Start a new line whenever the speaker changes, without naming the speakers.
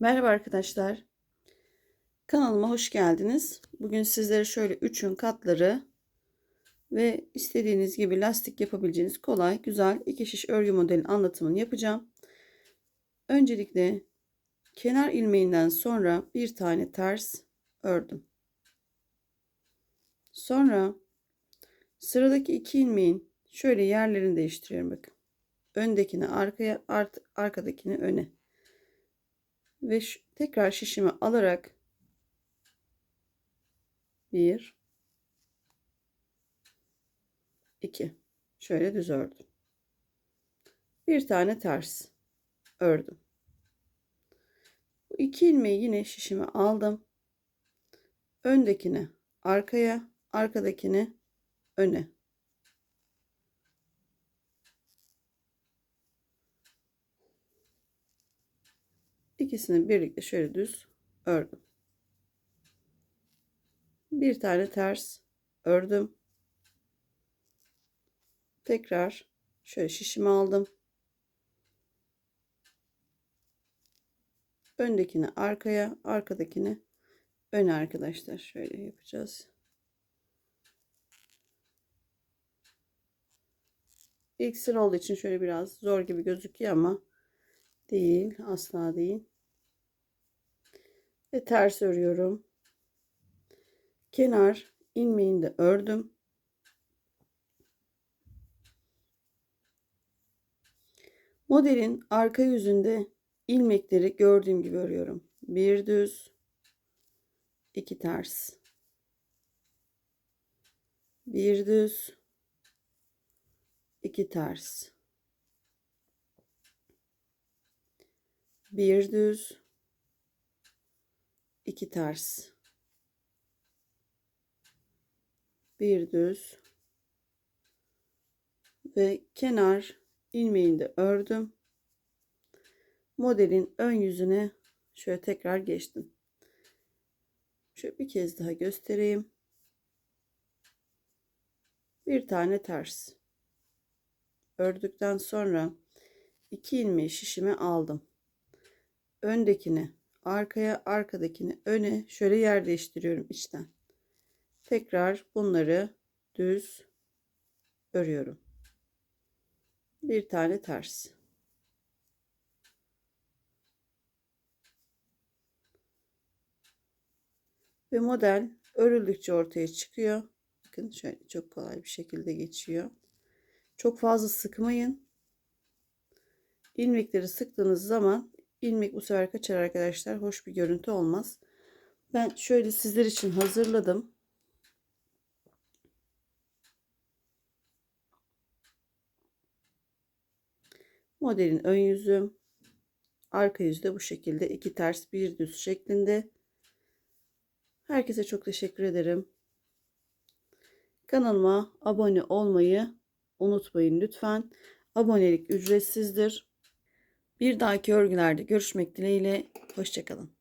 Merhaba arkadaşlar. Kanalıma hoş geldiniz. Bugün sizlere şöyle üçün katları ve istediğiniz gibi lastik yapabileceğiniz kolay, güzel iki şiş örgü modelin anlatımını yapacağım. Öncelikle kenar ilmeğinden sonra bir tane ters ördüm. Sonra sıradaki iki ilmeğin şöyle yerlerini değiştiriyorum bakın. Öndekini arkaya, art, arkadakini öne ve tekrar şişimi alarak bir iki. Şöyle düz ördüm. Bir tane ters ördüm. Bu iki ilmeği yine şişimi aldım. Öndekini arkaya arkadakini öne ikisini birlikte şöyle düz ördüm. Bir tane ters ördüm. Tekrar şöyle şişimi aldım. Öndekini arkaya, arkadakini öne arkadaşlar. Şöyle yapacağız. İlk sıra olduğu için şöyle biraz zor gibi gözüküyor ama değil. Asla değil ve ters örüyorum. Kenar ilmeğini de ördüm. Modelin arka yüzünde ilmekleri gördüğüm gibi örüyorum. Bir düz, iki ters. Bir düz, iki ters. Bir düz, 2 ters. Bir düz. Ve kenar ilmeğini de ördüm. Modelin ön yüzüne şöyle tekrar geçtim. Şöyle bir kez daha göstereyim. Bir tane ters. Ördükten sonra iki ilmeği şişime aldım öndekini arkaya arkadakini öne şöyle yer değiştiriyorum içten. Tekrar bunları düz örüyorum. Bir tane ters. Ve model örüldükçe ortaya çıkıyor. Bakın şöyle çok kolay bir şekilde geçiyor. Çok fazla sıkmayın. İlmekleri sıktığınız zaman ilmek bu sefer kaçar arkadaşlar. Hoş bir görüntü olmaz. Ben şöyle sizler için hazırladım. Modelin ön yüzü, arka yüzü de bu şekilde iki ters bir düz şeklinde. Herkese çok teşekkür ederim. Kanalıma abone olmayı unutmayın lütfen. Abonelik ücretsizdir. Bir dahaki örgülerde görüşmek dileğiyle. Hoşçakalın.